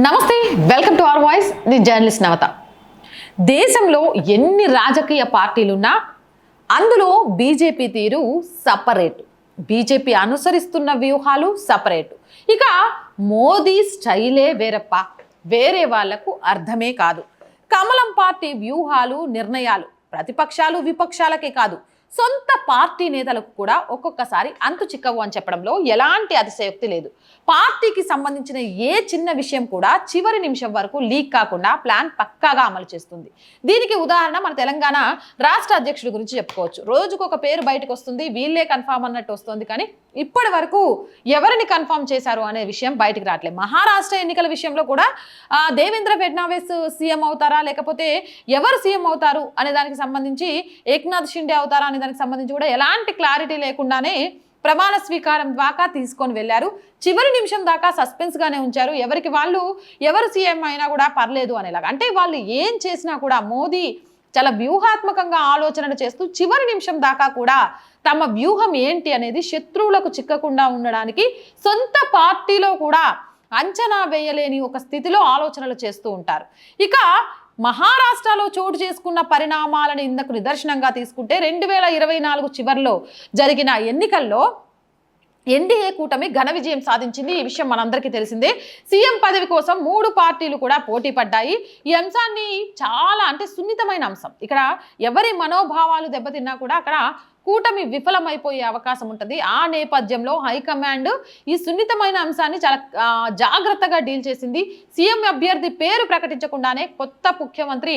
నమస్తే welcome to our voice. The journalist Navata. దేశంలో ఎన్ని రాజకీయ పార్టీలున్నా అందులో బీజేపీ తీరు సపరేట్. బీజేపీ అనుసరిస్తున్న వ్యూహాలు సపరేట్. ఇక మోదీ స్టైలే వేరప్ప. వేరే వాళ్ళకు అర్థమే కాదు. కమలం పార్టీ వ్యూహాలు నిర్ణయాలు ప్రతిపక్షాలు విపక్షాలకే కాదు. సొంత పార్టీ నేతలకు కూడా ఒక్కొక్కసారి అంతు చిక్కవు అని చెప్పడంలో ఎలాంటి అతిశయోక్తి లేదు. పార్టీకి సంబంధించిన ఏ చిన్న విషయం కూడా చివరి నిమిషం వరకు లీక్ కాకుండా ప్లాన్ పక్కాగా అమలు చేస్తుంది. దీనికి ఉదాహరణ మన తెలంగాణ రాష్ట్ర అధ్యక్షుడి గురించి చెప్పుకోవచ్చు. రోజుకు ఒక పేరు బయటకు వస్తుంది వీళ్ళే కన్ఫామ్ అన్నట్టు వస్తుంది కానీ ఇప్పటి వరకు ఎవరిని కన్ఫామ్ చేశారు అనే విషయం బయటికి రావట్లేదు. మహారాష్ట్ర ఎన్నికల విషయంలో కూడా దేవేంద్ర ఫడ్నావిస్ సీఎం అవుతారా లేకపోతే ఎవరు సీఎం అవుతారు అనే దానికి సంబంధించి ఏక్నాథ్ షిండే అవుతారా అనే దానికి సంబంధించి కూడా ఎలాంటి క్లారిటీ లేకుండానే ప్రమాణ స్వీకారం దాకా తీసుకొని వెళ్ళారు. చివరి నిమిషం దాకా సస్పెన్స్గానే ఉంచారు. ఎవరికి వాళ్ళు ఎవరు సీఎం అయినా కూడా పర్లేదు అనేలాగా. అంటే వాళ్ళు ఏం చేసినా కూడా మోదీ చాలా వ్యూహాత్మకంగా ఆలోచనలు చేస్తూ చివరి నిమిషం దాకా కూడా తమ వ్యూహం ఏంటి అనేది శత్రువులకు చిక్కకుండా ఉండడానికి సొంత పార్టీలో కూడా అంచనా వేయలేని ఒక స్థితిలో ఆలోచనలు చేస్తూ ఉంటారు. ఇక మహారాష్ట్రలో చోటు చేసుకున్న పరిణామాలను ఇందుకు నిదర్శనంగా తీసుకుంటే రెండు వేల ఇరవై నాలుగు చివరిలో జరిగిన ఎన్నికల్లో ఎన్డీఏ కూటమి ఘన విజయం సాధించింది. ఈ విషయం మనందరికీ తెలిసిందే. సీఎం పదవి కోసం మూడు పార్టీలు కూడా పోటీ పడ్డాయి. ఈ అంశాన్ని చాలా అంటే సున్నితమైన అంశం. ఇక్కడ ఎవరి మనోభావాలు దెబ్బతిన్నా కూడా అక్కడ కూటమి విఫలమైపోయే అవకాశం ఉంటుంది. ఆ నేపథ్యంలో హైకమాండ్ ఈ సున్నితమైన అంశాన్ని చాలా జాగ్రత్తగా డీల్ చేసింది. సీఎం అభ్యర్థి పేరు ప్రకటించకుండానే కొత్త ముఖ్యమంత్రి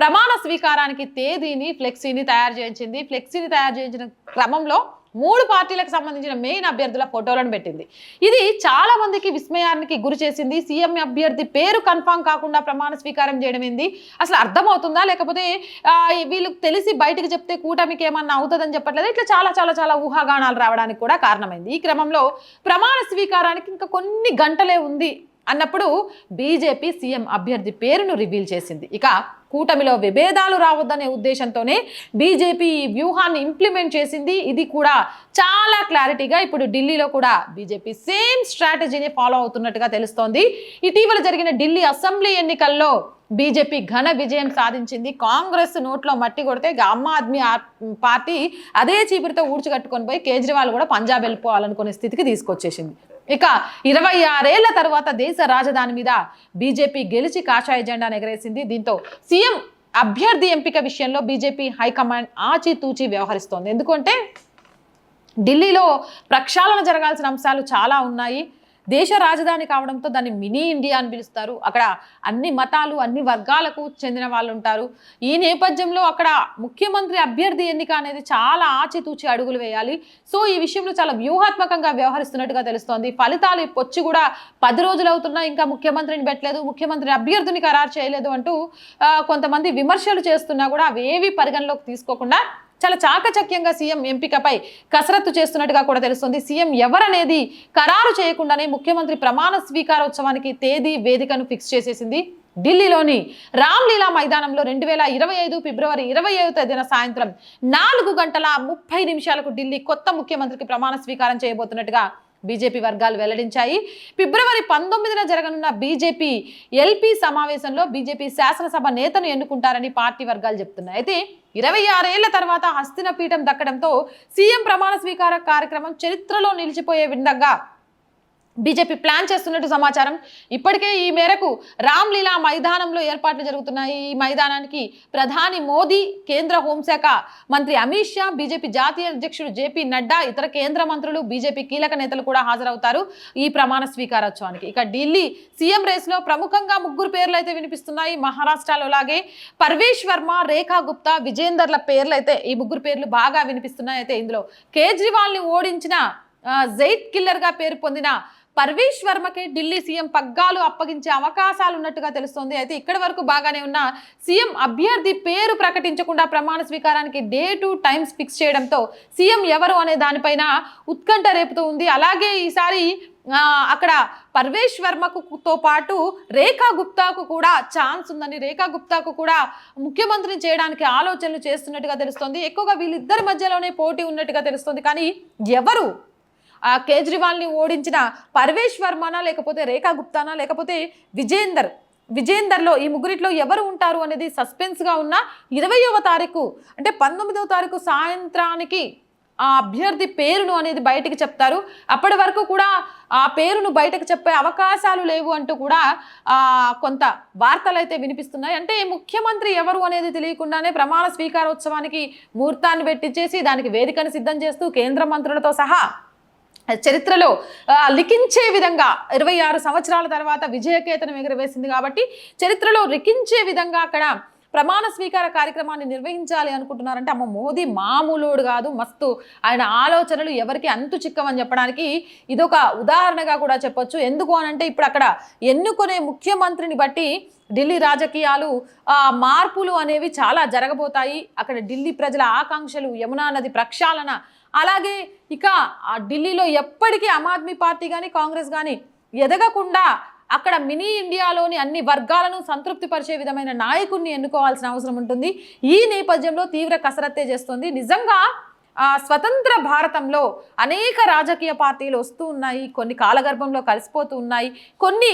ప్రమాణ స్వీకారానికి తేదీని ఫ్లెక్సీని తయారు చేయించింది. ఫ్లెక్సీని తయారు చేయించిన క్రమంలో మూడు పార్టీలకు సంబంధించిన మెయిన్ అభ్యర్థుల ఫోటోలను పెట్టింది. ఇది చాలా మందికి విస్మయానికి గురి చేసింది. సీఎం అభ్యర్థి పేరు కన్ఫామ్ కాకుండా ప్రమాణ స్వీకారం చేయడం ఏంది? అసలు అర్థమవుతుందా? లేకపోతే వీళ్ళు వీళ్ళకి తెలిసి బయటకు చెప్తే కూటమికి ఏమన్నా అవుతుందని చెప్పట్లేదు? ఇట్లా చాలా చాలా చాలా ఊహాగానాలు రావడానికి కూడా కారణమైంది. ఈ క్రమంలో ప్రమాణ స్వీకారానికి ఇంకా కొన్ని గంటలే ఉంది అన్నప్పుడు బీజేపీ సీఎం అభ్యర్థి పేరును రివీల్ చేసింది. ఇక కూటమిలో విభేదాలు రావద్దనే ఉద్దేశంతోనే బీజేపీ ఈ వ్యూహాన్ని ఇంప్లిమెంట్ చేసింది. ఇది కూడా చాలా క్లారిటీగా ఇప్పుడు ఢిల్లీలో కూడా బీజేపీ సేమ్ స్ట్రాటజీని ఫాలో అవుతున్నట్టుగా తెలుస్తోంది. ఇటీవల జరిగిన ఢిల్లీ అసెంబ్లీ ఎన్నికల్లో బీజేపీ ఘన విజయం సాధించింది. కాంగ్రెస్ నోట్లో మట్టి కొడితే ఇక ఆమ్ ఆద్మీ పార్టీ అదే చీపురితో ఊడ్చికట్టుకొని పోయి కేజ్రీవాల్ కూడా పంజాబ్ వెళ్ళిపోవాలనుకునే స్థితికి తీసుకొచ్చేసింది. ఇక ఇరవై ఆరేళ్ళ తర్వాత దేశ రాజధాని మీద బీజేపీ గెలిచి కాషాయ జెండాను ఎగరేసింది దీంతో సీఎం అభ్యర్థి ఎంపిక విషయంలో బీజేపీ హైకమాండ్ ఆచితూచి వ్యవహరిస్తోంది. ఎందుకంటే ఢిల్లీలో ప్రక్షాళన జరగాల్సిన అంశాలు చాలా ఉన్నాయి. దేశ రాజధాని కావడంతో దాన్ని మినీ ఇండియా అని పిలుస్తారు. అక్కడ అన్ని మతాలు అన్ని వర్గాలకు చెందిన వాళ్ళు ఉంటారు ఈ నేపథ్యంలో అక్కడ ముఖ్యమంత్రి అభ్యర్థి ఎన్నిక అనేది చాలా ఆచితూచి అడుగులు వేయాలి. సో ఈ విషయంలో చాలా వ్యూహాత్మకంగా వ్యవహరిస్తున్నట్టుగా తెలుస్తోంది. ఫలితాలు వచ్చి కూడా పది రోజులు అవుతున్నా ఇంకా ముఖ్యమంత్రిని పెట్టలేదు ముఖ్యమంత్రి అభ్యర్థిని ఖరారు చేయలేదు అంటూ కొంతమంది విమర్శలు చేస్తున్నా కూడా అవేవి పరిగణలోకి తీసుకోకుండా చాలా చాకచక్యంగా సీఎం ఎంపికపై కసరత్తు చేస్తున్నట్టుగా కూడా తెలుస్తుంది. సీఎం ఎవరనేది ఖరారు చేయకుండానే ముఖ్యమంత్రి ప్రమాణ స్వీకారోత్సవానికి తేదీ వేదికను ఫిక్స్ చేసేసింది. ఢిల్లీలోని రామ్లీలా మైదానంలో రెండు వేల ఇరవై ఐదు ఫిబ్రవరి ఇరవై ఐదు తేదీన సాయంత్రం నాలుగు గంటల ముప్పై నిమిషాలకు ఢిల్లీ కొత్త ముఖ్యమంత్రికి ప్రమాణ స్వీకారం చేయబోతున్నట్టుగా బీజేపీ వర్గాలు వెల్లడించాయి. ఫిబ్రవరి పంతొమ్మిదిన జరగనున్న బీజేపీ ఎల్పీ సమావేశంలో బీజేపీ శాసనసభ నేతను ఎన్నుకుంటారని పార్టీ వర్గాలు చెప్తున్నాయి. అయితే ఇరవై ఆరేళ్ళ తర్వాత హస్తిన పీఠం దక్కడంతో సీఎం ప్రమాణ స్వీకార కార్యక్రమం చరిత్రలో నిలిచిపోయే విధంగా బీజేపీ ప్లాన్ చేస్తున్నట్టు సమాచారం. ఇప్పటికే ఈ మేరకు రామ్లీలా మైదానంలో ఏర్పాట్లు జరుగుతున్నాయి. ఈ మైదానానికి ప్రధాని మోదీ కేంద్ర హోంశాఖ మంత్రి అమిత్ షా బీజేపీ జాతీయ అధ్యక్షుడు జేపీ నడ్డా ఇతర కేంద్ర మంత్రులు బీజేపీ కీలక నేతలు కూడా హాజరవుతారు ఈ ప్రమాణ స్వీకారోత్సవానికి. ఇక ఢిల్లీ సీఎం రేస్లో ప్రముఖంగా ముగ్గురు పేర్లు అయితే వినిపిస్తున్నాయి. మహారాష్ట్రలో లాగే పర్వేష్ వర్మ రేఖా గుప్తా విజేందర్ల పేర్లు అయితే ఈ ముగ్గురు పేర్లు బాగా వినిపిస్తున్నాయి. అయితే ఇందులో కేజ్రీవాల్ని ఓడించిన జైట్ కిల్లర్గా పేరు పొందిన పర్వేష్ వర్మకి ఢిల్లీ సీఎం పగ్గాలు అప్పగించే అవకాశాలు ఉన్నట్టుగా తెలుస్తోంది. అయితే ఇక్కడి వరకు బాగానే ఉన్న సీఎం అభ్యర్థి పేరు ప్రకటించకుండా ప్రమాణ స్వీకారానికి డే టు టైమ్స్ ఫిక్స్ చేయడంతో సీఎం ఎవరు అనే దానిపైన ఉత్కంఠ రేపుతూ ఉంది. అలాగే ఈసారి అక్కడ పర్వేష్ వర్మకుతో పాటు రేఖా గుప్తాకు కూడా ఛాన్స్ ఉందని రేఖా గుప్తాకు కూడా ముఖ్యమంత్రిని చేయడానికి ఆలోచనలు చేస్తున్నట్టుగా తెలుస్తోంది. ఎక్కువగా వీళ్ళిద్దరి మధ్యలోనే పోటీ ఉన్నట్టుగా తెలుస్తోంది. కానీ ఎవరు కేజ్రీవాల్ని ఓడించిన పర్వేష్ వర్మనా లేకపోతే రేఖా గుప్తానా లేకపోతే విజేందర్? విజేందర్లో ఈ ముగ్గురిట్లో ఎవరు ఉంటారు అనేది సస్పెన్స్గా ఉన్న ఇరవయవ తారీఖు అంటే పంతొమ్మిదవ తారీఖు సాయంత్రానికి ఆ అభ్యర్థి పేరును అనేది బయటకు చెప్తారు. అప్పటి వరకు కూడా ఆ పేరును బయటకు చెప్పే అవకాశాలు లేవు అంటూ కూడా కొంత వార్తలు అయితే వినిపిస్తున్నాయి. అంటే ముఖ్యమంత్రి ఎవరు అనేది తెలియకుండానే ప్రమాణ స్వీకారోత్సవానికి ముహూర్తాన్ని పెట్టించేసి దానికి వేదికను సిద్ధం చేస్తూ కేంద్ర మంత్రులతో సహా చరిత్రలో లిఖించే విధంగా ఇరవై ఆరు సంవత్సరాల తర్వాత విజయకేతనం ఎగురవేసింది కాబట్టి చరిత్రలో లిఖించే విధంగా అక్కడ ప్రమాణ స్వీకార కార్యక్రమాన్ని నిర్వహించాలి అనుకుంటున్నారంటే అమ్మ మోదీ మామూలుడు కాదు మస్తు ఆయన ఆలోచనలు ఎవరికి అంతు చిక్కమని చెప్పడానికి ఇదొక ఉదాహరణగా కూడా చెప్పొచ్చు. ఎందుకు అనంటే ఇప్పుడు అక్కడ ఎన్నుకునే ముఖ్యమంత్రిని బట్టి ఢిల్లీ రాజకీయాలు మార్పులు అనేవి చాలా జరగబోతాయి. అక్కడ ఢిల్లీ ప్రజల ఆకాంక్షలు యమునా నది ప్రక్షాళన అలాగే ఇక ఆ ఢిల్లీలో ఎప్పటికీ ఆమ్ ఆద్మీ పార్టీ కానీ కాంగ్రెస్ కానీ ఎదగకుండా అక్కడ మినీ ఇండియాలోని అన్ని వర్గాలను సంతృప్తిపరిచే విధమైన నాయకుడిని ఎన్నుకోవాల్సిన అవసరం ఉంటుంది. ఈ నేపథ్యంలో తీవ్ర కసరత్తే చేస్తుంది. నిజంగా స్వతంత్ర భారతంలో అనేక రాజకీయ పార్టీలు వస్తూ ఉన్నాయి. కొన్ని కాలగర్భంలో కలిసిపోతూ ఉన్నాయి. కొన్ని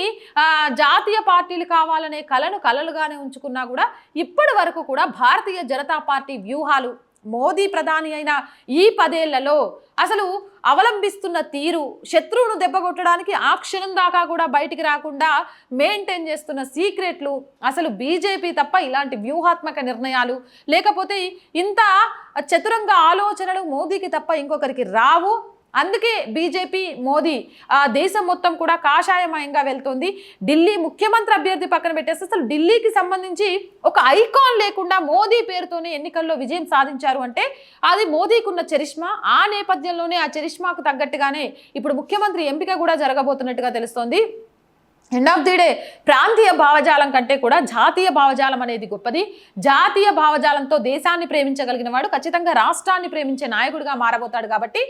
జాతీయ పార్టీలు కావాలనే కలను కలలుగానే ఉంచుకున్నా కూడా ఇప్పటి వరకు కూడా భారతీయ జనతా పార్టీ వ్యూహాలు మోదీ ప్రధాని అయిన ఈ పదేళ్ళలో అసలు అవలంబిస్తున్న తీరు శత్రువును దెబ్బగొట్టడానికి ఆ క్షణం దాకా కూడా బయటికి రాకుండా మెయింటైన్ చేస్తున్న సీక్రెట్లు అసలు బీజేపీ తప్ప ఇలాంటి వ్యూహాత్మక నిర్ణయాలు లేకపోతే ఇంత చతురంగ ఆలోచనలు మోదీకి తప్ప ఇంకొకరికి రావు? అందుకే బీజేపీ మోదీ ఆ దేశం మొత్తం కూడా కాషాయమయంగా వెళ్తుంది. ఢిల్లీ ముఖ్యమంత్రి అభ్యర్థి పక్కన పెట్టేస్తే అసలు ఢిల్లీకి సంబంధించి ఒక ఐకాన్ లేకుండా మోదీ పేరుతోనే ఎన్నికల్లో విజయం సాధించారు అంటే అది మోదీకి ఉన్న చరిష్మా. ఆ నేపథ్యంలోనే ఆ చరిష్మాకు తగ్గట్టుగానే ఇప్పుడు ముఖ్యమంత్రి ఎంపిక కూడా జరగబోతున్నట్టుగా తెలుస్తోంది. ఎండ్ ఆఫ్ ది డే ప్రాంతీయ భావజాలం కంటే కూడా జాతీయ భావజాలం అనేది గొప్పది. జాతీయ భావజాలంతో దేశాన్ని ప్రేమించగలిగిన వాడు ఖచ్చితంగా రాష్ట్రాన్ని ప్రేమించే నాయకుడిగా మారబోతాడు కాబట్టి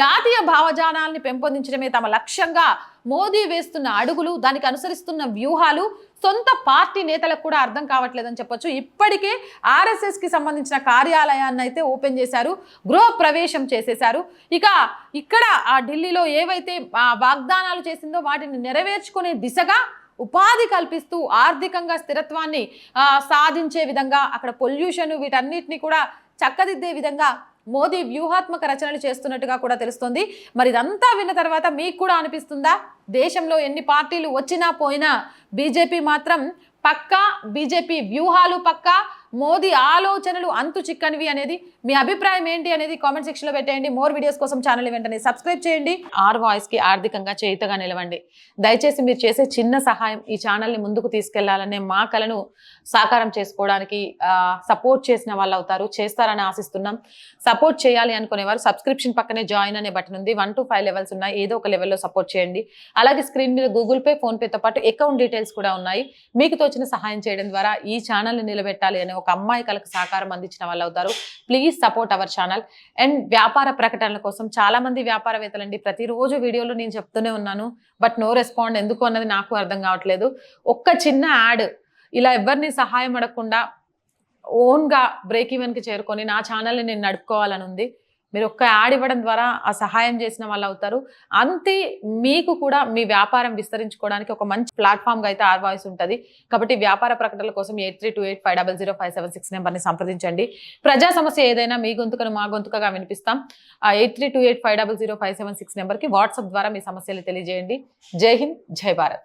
జాతీయ భావజాలాన్ని పెంపొందించడమే తమ లక్ష్యంగా మోదీ వేస్తున్న అడుగులు దానికి అనుసరిస్తున్న వ్యూహాలు సొంత పార్టీ నేతలకు కూడా అర్థం కావట్లేదని చెప్పొచ్చు. ఇప్పటికే ఆర్ఎస్ఎస్కి సంబంధించిన కార్యాలయాన్ని అయితే ఓపెన్ చేశారు గృహ ప్రవేశం చేసేశారు. ఇక ఇక్కడ ఆ ఢిల్లీలో ఏవైతే వాగ్దానాలు చేసిందో వాటిని నెరవేర్చుకునే దిశగా ఉపాధి కల్పిస్తూ ఆర్థికంగా స్థిరత్వాన్ని సాధించే విధంగా అక్కడ పొల్యూషన్ వీటన్నిటిని కూడా చక్కదిద్దే విధంగా మోదీ వ్యూహాత్మక రచనలు చేస్తున్నట్టుగా కూడా తెలుస్తుంది. మరి ఇదంతా విన్న తర్వాత మీకు కూడా అనిపిస్తుందా? దేశంలో ఎన్ని పార్టీలు వచ్చినా పోయినా బీజేపీ మాత్రం పక్కా బీజేపీ వ్యూహాలు పక్కా మోదీ ఆలోచనలు అంతు చిక్కనివి అనేది మీ అభిప్రాయం ఏంటి అనేది కామెంట్ సెక్షన్లో పెట్టేయండి. మోర్ వీడియోస్ కోసం ఛానల్ వెంటనే సబ్స్క్రైబ్ చేయండి. ఆర్ వాయిస్కి ఆర్థికంగా చేయుతగా నిలవండి. దయచేసి మీరు చేసే చిన్న సహాయం ఈ ఛానల్ని ముందుకు తీసుకెళ్ళాలనే మా కలను సాకారం చేసుకోవడానికి సపోర్ట్ చేసిన వాళ్ళు అవుతారు. చేస్తారని ఆశిస్తున్నాం. సపోర్ట్ చేయాలి అనుకునే వారు సబ్స్క్రిప్షన్ పక్కనే జాయిన్ అనే బటన్ ఉంది. వన్ టు ఫైవ్ లెవెల్స్ ఉన్నాయి. ఏదో ఒక లెవెల్లో సపోర్ట్ చేయండి. అలాగే స్క్రీన్ మీద గూగుల్ పే ఫోన్పేతో పాటు అకౌంట్ డీటెయిల్స్ కూడా ఉన్నాయి. మీకు తోచిన సహాయం చేయడం ద్వారా ఈ ఛానల్ని నిలబెట్టాలి అనే ఒక అమ్మాయి కలకు సహకారం అందించిన వాళ్ళు అవుతారు. Please support our channel and వ్యాపార ప్రకటనల కోసం చాలా మంది వ్యాపారవేత్తలండి ప్రతిరోజు వీడియోలో నేను చెప్తూనే ఉన్నాను బట్ నో రెస్పాండ్ ఎందుకు అన్నది నాకు అర్థం కావట్లేదు. ఒక్క చిన్న యాడ్ ఇలా ఎవరిని సహాయం అడగకుండా ఓన్గా బ్రేక్ ఈవెన్కి చేరుకొని నా ఛానల్ని నేను నడుపుకోవాలని ఉంది. మీరు ఒక్క యాడ్ ఇవ్వడం ద్వారా ఆ సహాయం చేసిన వాళ్ళు అవుతారు. అంతే మీకు కూడా మీ వ్యాపారం విస్తరించుకోవడానికి ఒక మంచి ప్లాట్ఫామ్గా అయితే ఆర్ వాయిస్ ఉంటుంది. కాబట్టి వ్యాపార ప్రకటనల కోసం eight three two eight five double zero five seven six నెంబర్ని సంప్రదించండి. ప్రజా సమస్య ఏదైనా మీ గొంతుకను మా గొంతుకగా వినిపిస్తాం. ఆ eight three two eight five double zero five seven six నెంబర్కి వాట్సాప్ ద్వారా మీ సమస్యలు తెలియజేయండి. జై హింద్ జై భారత్.